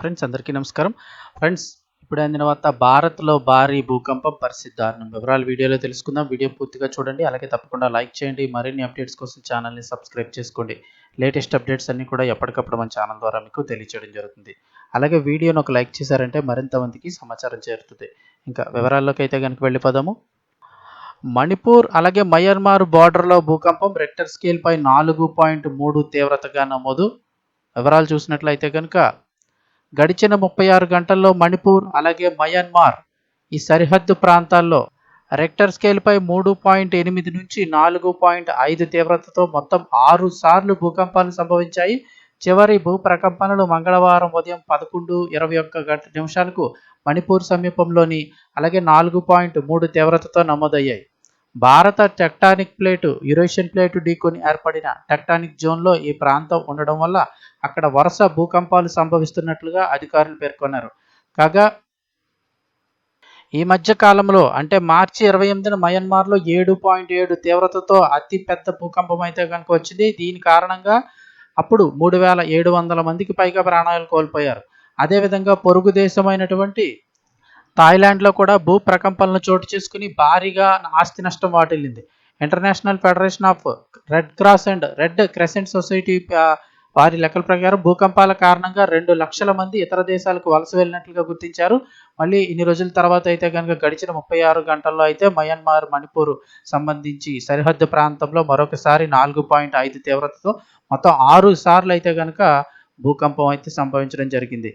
Friends అందరికీ నమస్కారం. Friends ఇప్పుడు అయిన తర్వాత భారత్లో భారీ భూకంపం పరిస్థితి దారుణం. వివరాలు వీడియోలో తెలుసుకుందాం. వీడియో పూర్తిగా చూడండి. అలాగే తప్పకుండా లైక్ చేయండి. మరిన్ని అప్డేట్స్ కోసం ఛానల్ని సబ్స్క్రైబ్ చేసుకోండి. లేటెస్ట్ అప్డేట్స్ అన్నీ కూడా ఎప్పటికప్పుడు మన ఛానల్ ద్వారా మీకు తెలియచేయడం జరుగుతుంది. అలాగే వీడియోను ఒక లైక్ చేశారంటే మరింత మందికి సమాచారం చేరుతుంది. ఇంకా వివరాల్లోకి అయితే కనుక వెళ్ళిపోదాము. మణిపూర్ అలాగే మయన్మార్ బార్డర్లో భూకంపం రెక్టర్ స్కేల్ పై నాలుగు పాయింట్ మూడు తీవ్రతగా నమోదు. వివరాలు చూసినట్లయితే కనుక గడిచిన ముప్పై ఆరు గంటల్లో మణిపూర్ అలాగే మయన్మార్ ఈ సరిహద్దు ప్రాంతాల్లో రెక్టర్ స్కేల్పై మూడు పాయింట్ ఎనిమిది నుంచి నాలుగు పాయింట్ ఐదు తీవ్రతతో మొత్తం ఆరు సార్లు భూకంపాలు సంభవించాయి. చివరి భూ ప్రకంపనలు మంగళవారం ఉదయం పదకొండు ఇరవై ఒక్క గంట నిమిషాలకు మణిపూర్ సమీపంలోని అలాగే నాలుగు పాయింట్ మూడు తీవ్రతతో నమోదయ్యాయి. భారత టెక్టానిక్ ప్లేటు యురేషియన్ ప్లేటు ఢీకొని ఏర్పడిన టెక్టానిక్ జోన్లో ఈ ప్రాంతం ఉండడం వల్ల అక్కడ వరుస భూకంపాలు సంభవిస్తున్నట్లుగా అధికారులు పేర్కొన్నారు. కాగా ఈ మధ్య కాలంలో అంటే మార్చి ఇరవై ఎనిమిదిన మయన్మార్లో ఏడు పాయింట్ ఏడు తీవ్రతతో అతి పెద్ద భూకంపం అయితే కనుక వచ్చింది. దీని కారణంగా అప్పుడు మూడు వేల ఏడు వందల మందికి పైగా ప్రాణాలు కోల్పోయారు. అదేవిధంగా పొరుగు దేశమైనటువంటి థాయిలాండ్లో కూడా భూ ప్రకంపనలు చోటు చేసుకుని భారీగా ఆస్తి నష్టం వాటిల్లింది. International Federation of Red Cross and Red Crescent Society వారి లెక్కల ప్రకారం భూకంపాల కారణంగా రెండు లక్షల మంది ఇతర దేశాలకు వలస వెళ్ళినట్లుగా గుర్తించారు. మళ్ళీ ఇన్ని రోజుల తర్వాత అయితే కనుక గడిచిన ముప్పై ఆరు గంటల్లో అయితే మయన్మార్ మణిపూర్ సంబంధించి సరిహద్దు ప్రాంతంలో మరొకసారి నాలుగు పాయింట్ ఐదు తీవ్రతతో మొత్తం ఆరు సార్లు అయితే కనుక భూకంపం అయితే సంభవించడం జరిగింది.